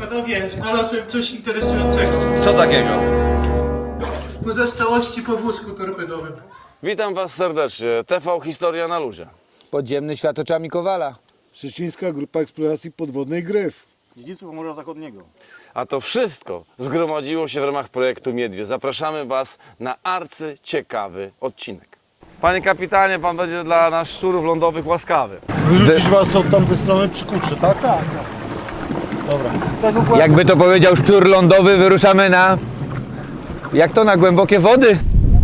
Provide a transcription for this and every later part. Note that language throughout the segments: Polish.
Panowie, znalazłem coś interesującego. Co takiego? Pozostałości po wózku torpedowym. Witam Was serdecznie. TV Historia na luzie. Podziemny świat oczami Kowala. Szczecińska Grupa Eksploracji Podwodnej Gryf. Dziedzictwo Morza Zachodniego. A to wszystko zgromadziło się w ramach projektu Miedwie. Zapraszamy Was na arcyciekawy odcinek. Panie kapitanie, pan będzie dla nas szczurów lądowych łaskawy. Wyrzucić was od tamtej strony przy kuczy, tak? Tak. Dobra. Jakby to powiedział szczur lądowy, wyruszamy na... Jak to na głębokie wody?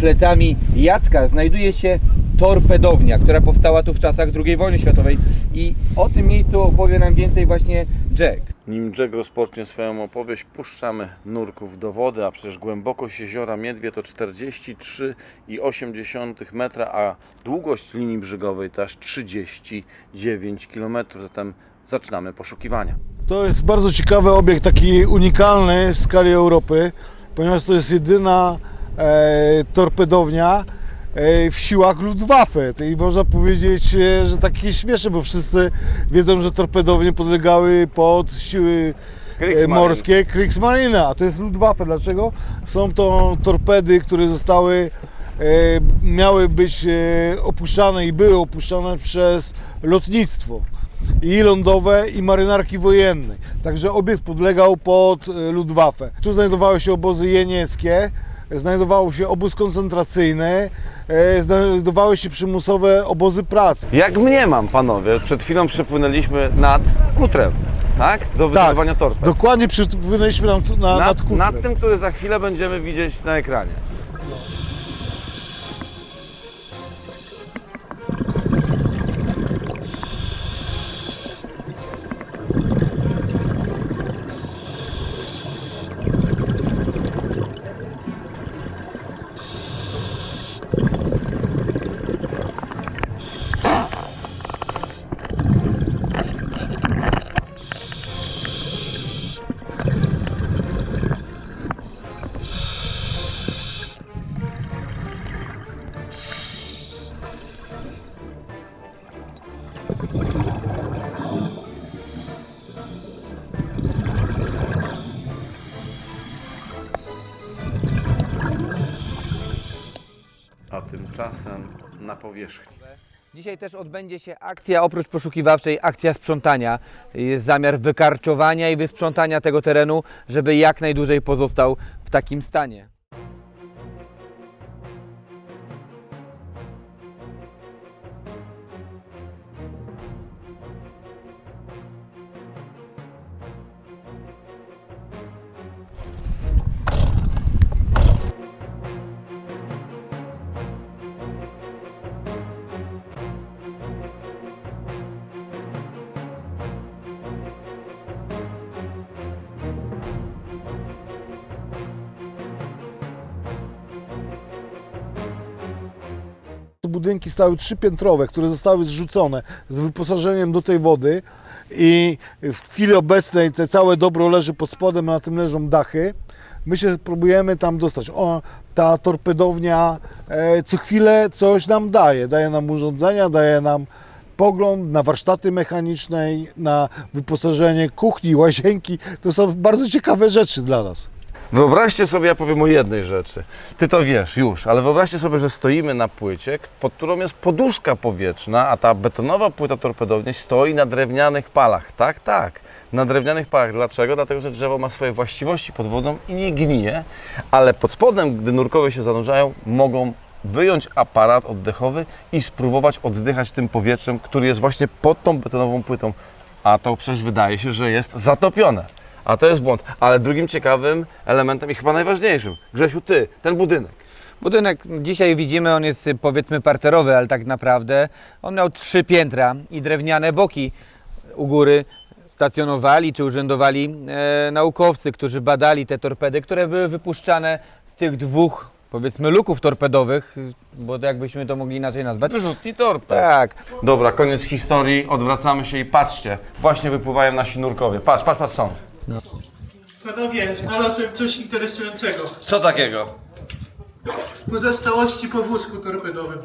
Plecami Jacka znajduje się torpedownia, która powstała tu w czasach II wojny światowej. I o tym miejscu opowie nam więcej właśnie Jack. Nim Jack rozpocznie swoją opowieść, puszczamy nurków do wody, a przecież głębokość jeziora Miedwie to 43,8 metra, a długość linii brzegowej to aż 39 km. Zatem zaczynamy poszukiwania. To jest bardzo ciekawy obiekt, taki unikalny w skali Europy, ponieważ to jest jedyna e, torpedownia w siłach Luftwaffe. I można powiedzieć, e, że takie śmieszne, bo wszyscy wiedzą, że torpedownie podlegały pod siły e, Kriegsmarine. morskie Kriegsmarine, a to jest Luftwaffe. Dlaczego? Są to torpedy, które zostały e, miały być opuszczane i były opuszczane przez lotnictwo i lądowe i marynarki wojenne. Także obiekt podlegał pod Luftwaffe. Tu znajdowały się obozy jenieckie, znajdował się obóz koncentracyjny, znajdowały się przymusowe obozy pracy. Jak mniemam, panowie, przed chwilą przepłynęliśmy nad Kutrem, tak? Do wydobywania torped. dokładnie przypłynęliśmy na, na, nad, nad, Kutrem. nad tym, który za chwilę będziemy widzieć na ekranie. A tymczasem na powierzchni. Dzisiaj też odbędzie się akcja, oprócz poszukiwawczej, akcja sprzątania. Jest zamiar wykarczowania i wysprzątania tego terenu, żeby jak najdłużej pozostał w takim stanie. Budynki stały trzypiętrowe, które zostały zrzucone z wyposażeniem do tej wody i w chwili obecnej te całe dobro leży pod spodem, a na tym leżą dachy. My się próbujemy tam dostać. O, ta torpedownia e, co chwilę coś nam daje. Daje nam urządzenia, daje nam pogląd na warsztaty mechaniczne, na wyposażenie kuchni, łazienki. To są bardzo ciekawe rzeczy dla nas. Wyobraźcie sobie, ja powiem o jednej rzeczy. Ty to wiesz już, ale wyobraźcie sobie, że stoimy na płycie, pod którą jest poduszka powietrzna, a ta betonowa płyta torpedownia stoi na drewnianych palach. Tak, tak. Na drewnianych palach. Dlaczego? Dlatego, że drzewo ma swoje właściwości pod wodą i nie gnije, ale pod spodem, gdy nurkowie się zanurzają, mogą wyjąć aparat oddechowy i spróbować oddychać tym powietrzem, który jest właśnie pod tą betonową płytą. A to przecież wydaje się, że jest zatopione. A to jest błąd. Ale drugim ciekawym elementem i chyba najważniejszym, Grzesiu, ty, ten budynek. Budynek dzisiaj widzimy, on jest powiedzmy parterowy, ale tak naprawdę on miał trzy piętra i drewniane boki u góry stacjonowali czy urzędowali e, naukowcy, którzy badali te torpedy, które były wypuszczane z tych dwóch powiedzmy luków torpedowych, bo to jakbyśmy to mogli inaczej nazwać. Wyrzutni torped. Tak, Dobra, koniec historii, odwracamy się i patrzcie, właśnie wypływają nasi nurkowie. Patrz, patrz, patrz, są. Panowie, znalazłem coś interesującego. Co takiego? Pozostałości po wózku torpedowym.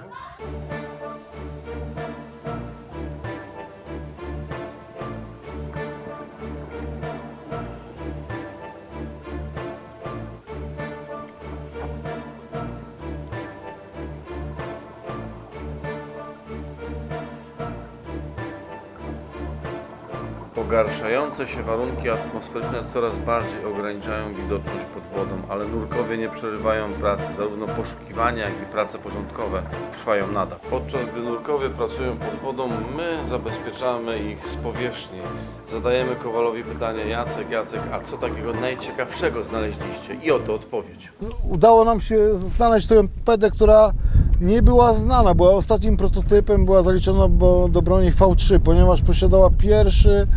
Pogarszające się warunki atmosferyczne coraz bardziej ograniczają widoczność pod wodą, ale nurkowie nie przerywają pracy. Zarówno poszukiwania, jak i prace porządkowe trwają nadal. Podczas gdy nurkowie pracują pod wodą, my zabezpieczamy ich z powierzchni. Zadajemy Kowalowi pytanie, Jacek, Jacek, a co takiego najciekawszego znaleźliście? I oto odpowiedź. Udało nam się znaleźć tę pedę, która nie była znana. Była ostatnim prototypem, była zaliczona do, broni V3, ponieważ posiadała pierwszy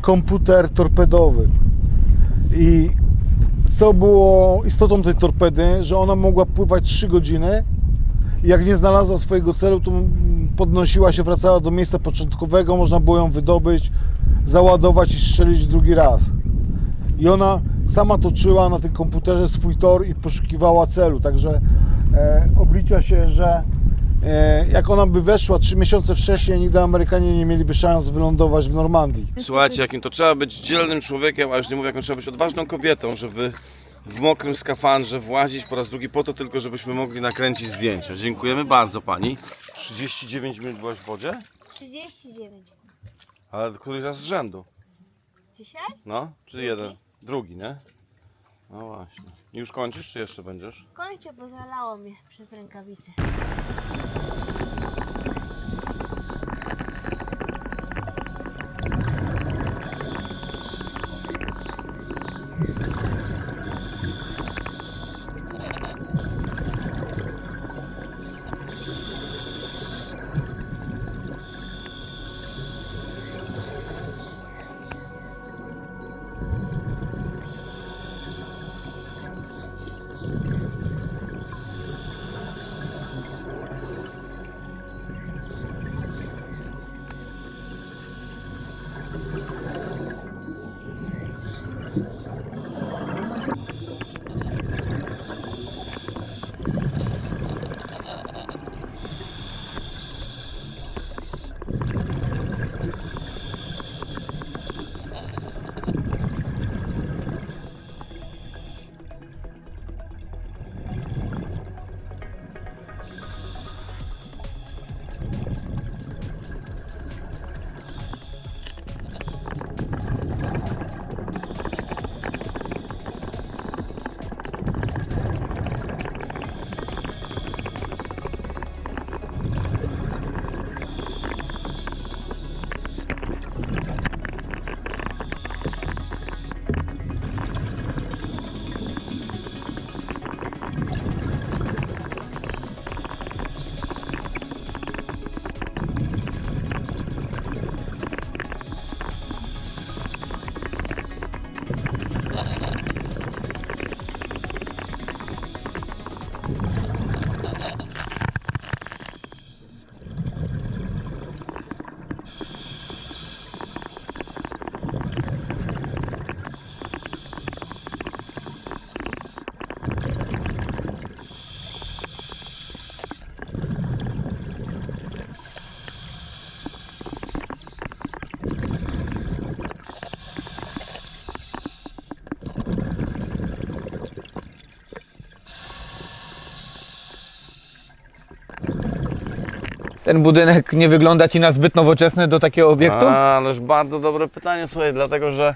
komputer torpedowy. I co było istotą tej torpedy, że ona mogła pływać 3 godziny. I jak nie znalazła swojego celu, to podnosiła się, wracała do miejsca początkowego, można było ją wydobyć, załadować i strzelić drugi raz. I ona sama toczyła na tym komputerze swój tor i poszukiwała celu. Także oblicza się, że e, jak ona by weszła 3 miesiące wcześniej, nigdy Amerykanie nie mieliby szans wylądować w Normandii. Słuchajcie, jakim to trzeba być dzielnym człowiekiem, a już nie mówię, jaką trzeba być odważną kobietą, żeby w mokrym skafandrze włazić po raz drugi po to tylko, żebyśmy mogli nakręcić zdjęcia. Dziękujemy bardzo pani. 39 minut byłaś w wodzie? 39. Ale któryś raz z rzędu. Dzisiaj? No, czy jeden? Drugi, nie? No właśnie. Już kończysz, czy jeszcze będziesz? Kończę, bo zalało mnie przez rękawicę. Ten budynek nie wygląda Ci na zbyt nowoczesny do takiego obiektu? A, ależ bardzo dobre pytanie, słuchaj, dlatego że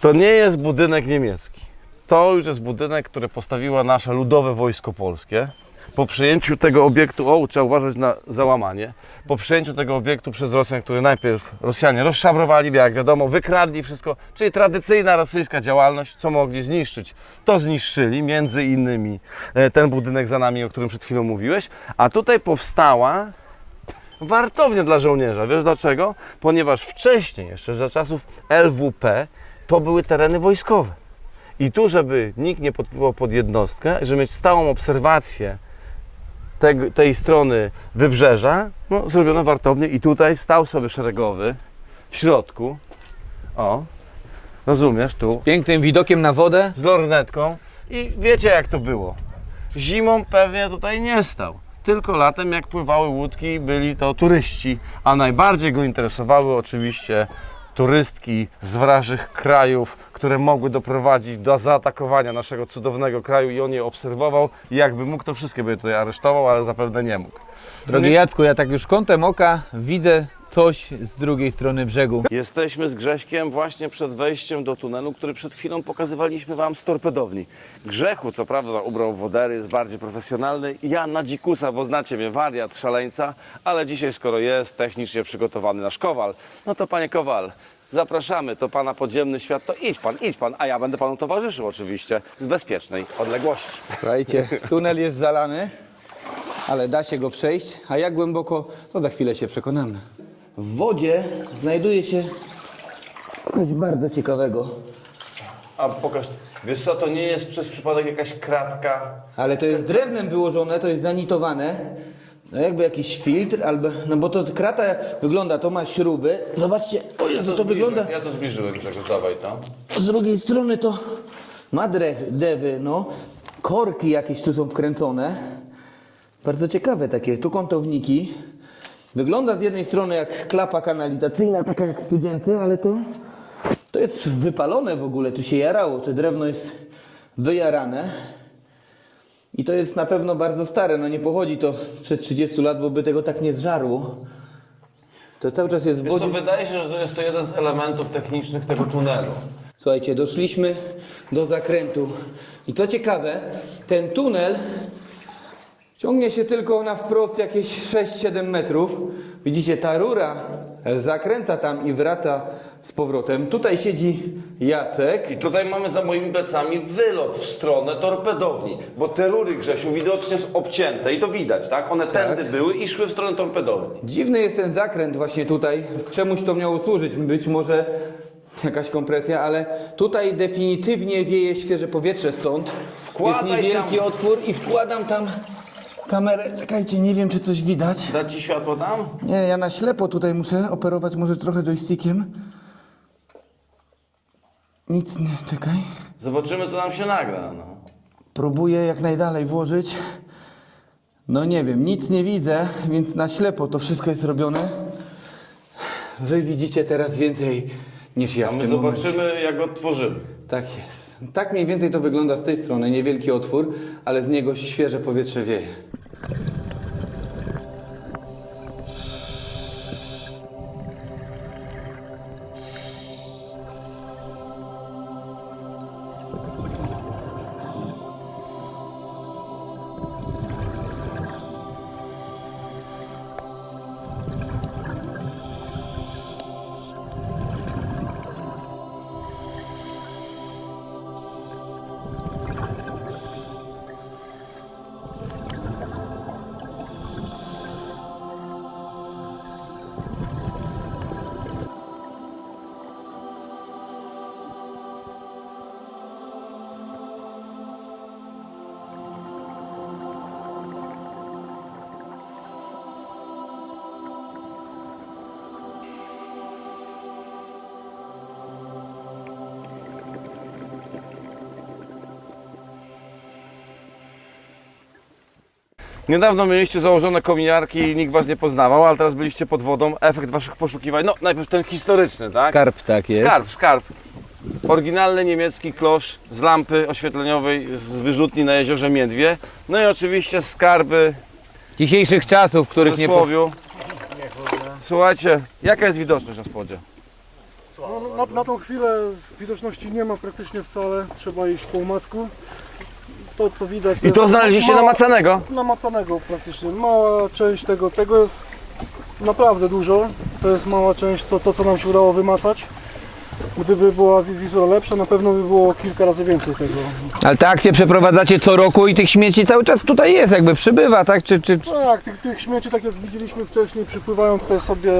to nie jest budynek niemiecki. To już jest budynek, który postawiło nasze ludowe wojsko polskie. Po przyjęciu tego obiektu, o, trzeba uważać na załamanie. Po przyjęciu tego obiektu przez Rosjan, który najpierw Rosjanie rozszabrowali, jak wiadomo, wykradli wszystko, czyli tradycyjna rosyjska działalność, co mogli zniszczyć. To zniszczyli, między innymi e, ten budynek za nami, o którym przed chwilą mówiłeś, a tutaj powstała wartownia dla żołnierza. Wiesz dlaczego? Ponieważ wcześniej, jeszcze za czasów LWP, to były tereny wojskowe. I tu, żeby nikt nie podpływał pod jednostkę, żeby mieć stałą obserwację tego, tej strony wybrzeża, no, zrobiono wartownię i tutaj stał sobie szeregowy w środku. O, rozumiesz, tu, Pięknym widokiem na wodę. z lornetką i wiecie jak to było. Zimą pewnie tutaj nie stał. Tylko latem jak pływały łódki byli to turyści, a najbardziej go interesowały oczywiście turystki z wrażych krajów, które mogły doprowadzić do zaatakowania naszego cudownego kraju i on je obserwował i jakby mógł to wszystkie by tutaj aresztował, ale zapewne nie mógł. Drogi Jacku, ja tak już kątem oka widzę coś z drugiej strony brzegu. Jesteśmy z Grześkiem właśnie przed wejściem do tunelu, który przed chwilą pokazywaliśmy Wam z torpedowni. Grzechu, co prawda, ubrał wodery, jest bardziej profesjonalny. Ja na dzikusa, bo znacie mnie, wariat, szaleńca, ale dzisiaj, skoro jest technicznie przygotowany nasz Kowal, no to Panie Kowal, zapraszamy, to Pana podziemny świat, to idź Pan, idź Pan, a ja będę Panu towarzyszył oczywiście z bezpiecznej odległości. Słuchajcie, tunel jest zalany, ale da się go przejść. A jak głęboko, to za chwilę się przekonamy. W wodzie znajduje się coś bardzo ciekawego. A pokaż, wiesz co, to nie jest przez przypadek jakaś kratka Ale to jest drewnem wyłożone, to jest zanitowane. No jakby jakiś filtr, albo, no bo to krata wygląda, to ma śruby. Zobaczcie, o Jezu, to wygląda. Ja to zbliżyłem, Grzegorz, dawaj to. Z drugiej strony to ma drech, dewy, no. Korki jakieś tu są wkręcone. Bardzo ciekawe takie, tu kątowniki. Wygląda z jednej strony jak klapa kanalizacyjna, taka jak w studience, ale to, to jest wypalone w ogóle, tu się jarało, to drewno jest wyjarane. I to jest na pewno bardzo stare, no nie pochodzi to sprzed 30 lat, bo by tego tak nie zżarło. To cały czas jest w co, wodzie. wydaje się, że to jest to jeden z elementów technicznych tego tunelu. Słuchajcie, doszliśmy do zakrętu. I co ciekawe, ten tunel ciągnie się tylko na wprost jakieś 6-7 metrów. Widzicie, ta rura zakręca tam i wraca z powrotem. Tutaj siedzi Jacek. I tutaj mamy za moimi plecami wylot w stronę torpedowni, bo te rury, Grzesiu, widocznie są obcięte i to widać, tak? One tędy były i szły w stronę torpedowni. Dziwny jest ten zakręt właśnie tutaj. Czemuś to miało służyć? Być może jakaś kompresja, ale tutaj definitywnie wieje świeże powietrze stąd. Wkładaj jest niewielki tam. otwór i wkładam tam kamerę. Czekajcie, nie wiem czy coś widać. Dać ci światło tam? Nie, ja na ślepo tutaj muszę operować może trochę joystickiem. Nic nie, czekaj. Zobaczymy, co nam się nagra, no. Próbuję jak najdalej włożyć. No nie wiem, nic nie widzę, więc na ślepo to wszystko jest robione. Wy widzicie teraz więcej niż ja A w my tym momencie. zobaczymy, jak go tworzymy. Tak jest. Tak mniej więcej to wygląda z tej strony. Niewielki otwór, ale z niego świeże powietrze wieje. Niedawno mieliście założone kominiarki i nikt was nie poznawał, ale teraz byliście pod wodą. Efekt waszych poszukiwań, no najpierw ten historyczny, tak? Skarb tak jest. Skarb, skarb. Oryginalny niemiecki klosz z lampy oświetleniowej z wyrzutni na jeziorze Miedwie. No i oczywiście skarby Dzisiejszych czasów, w których nie... Po... Wysłowiu. Słuchajcie, jaka jest widoczność na spodzie? No, na, na tą chwilę widoczności nie ma praktycznie wcale, trzeba iść po umacku. To co widać I to jest znaleźliście mała- namacanego? namacanego praktycznie. Mała część tego, tego jest naprawdę dużo. To jest mała część, to, to co nam się udało wymacać. Gdyby była wi- wizura lepsza, na pewno by było kilka razy więcej tego. Ale te akcje przeprowadzacie co roku i tych śmieci cały czas tutaj jest, jakby przybywa, tak? Czy, czy, czy... Tak, tych, tych śmieci, tak jak widzieliśmy wcześniej, przypływają tutaj sobie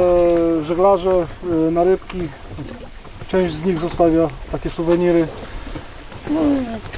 żeglarze y, na rybki. Część z nich zostawia takie suweniry.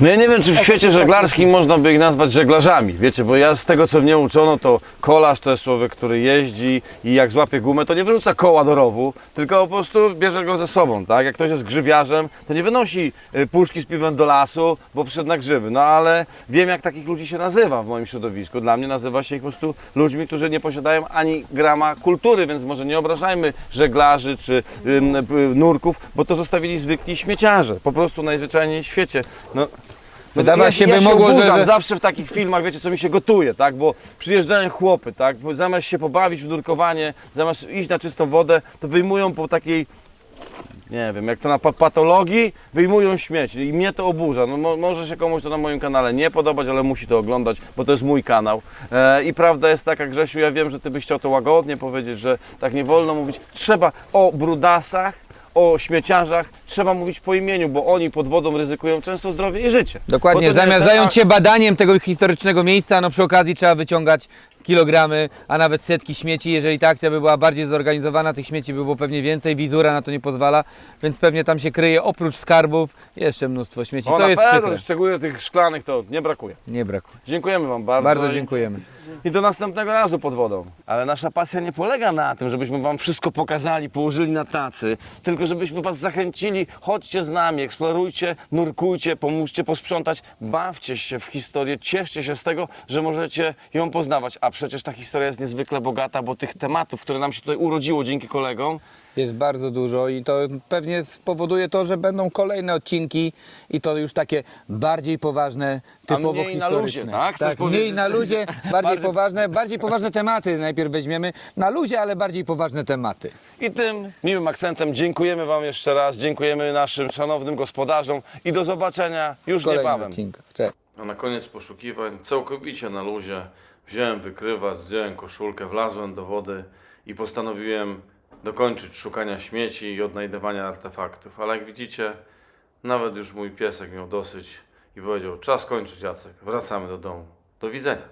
No ja nie wiem, czy w świecie żeglarskim można by ich nazwać żeglarzami, wiecie, bo ja z tego, co mnie uczono, to kolarz to jest człowiek, który jeździ i jak złapie gumę, to nie wyrzuca koła do rowu, tylko po prostu bierze go ze sobą, tak? Jak ktoś jest grzybiarzem, to nie wynosi y, puszki z piwem do lasu, bo przyszedł na grzyby, no ale wiem, jak takich ludzi się nazywa w moim środowisku. Dla mnie nazywa się ich po prostu ludźmi, którzy nie posiadają ani grama kultury, więc może nie obrażajmy żeglarzy czy nurków, bo to zostawili zwykli śmieciarze, po prostu najzwyczajniej w świecie. No, no, Wydawać się by ja mogło, się że- oburzam że- zawsze w takich filmach, wiecie, co mi się gotuje, tak? Bo przyjeżdżają chłopy, tak? Bo Zamiast się pobawić w nurkowanie, zamiast iść na czystą wodę, to wyjmują po takiej, nie wiem, jak to na pa- patologii, wyjmują śmieci i mnie to oburza. No, mo, może się komuś to na moim kanale nie podobać, ale musi to oglądać, bo to jest mój kanał. E, I prawda jest taka, Grzesiu, ja wiem, że Ty byś chciał to łagodnie powiedzieć, że tak nie wolno mówić. Trzeba o brudasach, o śmieciarzach, trzeba mówić po imieniu, bo oni pod wodą ryzykują często zdrowie i życie. Dokładnie, zamiast ten- zająć się badaniem tego historycznego miejsca, no przy okazji trzeba wyciągać kilogramy, a nawet setki śmieci. Jeżeli ta akcja by była bardziej zorganizowana, tych śmieci by było pewnie więcej, wizura na to nie pozwala, więc pewnie tam się kryje oprócz skarbów jeszcze mnóstwo śmieci, O, co na jest pewno, przykre. szczególnie tych szklanych to nie brakuje. Nie brakuje. Dziękujemy Wam bardzo. Bardzo dziękujemy. I do następnego razu pod wodą. Ale nasza pasja nie polega na tym, żebyśmy Wam wszystko pokazali, położyli na tacy, tylko żebyśmy Was zachęcili, chodźcie z nami, eksplorujcie, nurkujcie, pomóżcie posprzątać, bawcie się w historię, cieszcie się z tego, że możecie ją poznawać. A przecież ta historia jest niezwykle bogata, bo tych tematów, które nam się tutaj urodziło dzięki kolegom, Jest bardzo dużo i to pewnie spowoduje to, że będą kolejne odcinki i to już takie bardziej poważne, typowo mniej na historyczne. luzie, tak? Chcesz Tak, mniej powiedzieć? na luzie, bardziej Bardziej- poważne, bardziej poważne tematy najpierw weźmiemy. Na luzie, ale bardziej poważne tematy. I tym miłym akcentem dziękujemy Wam jeszcze raz, dziękujemy naszym szanownym gospodarzom i do zobaczenia już niebawem. odcinkach. Cześć. A na koniec poszukiwań, całkowicie na luzie, wziąłem wykrywacz, zdjąłem koszulkę, wlazłem do wody i postanowiłem dokończyć szukania śmieci i odnajdywania artefaktów. Ale jak widzicie, nawet już mój piesek miał dosyć i powiedział, czas kończyć Jacek, wracamy do domu. Do widzenia.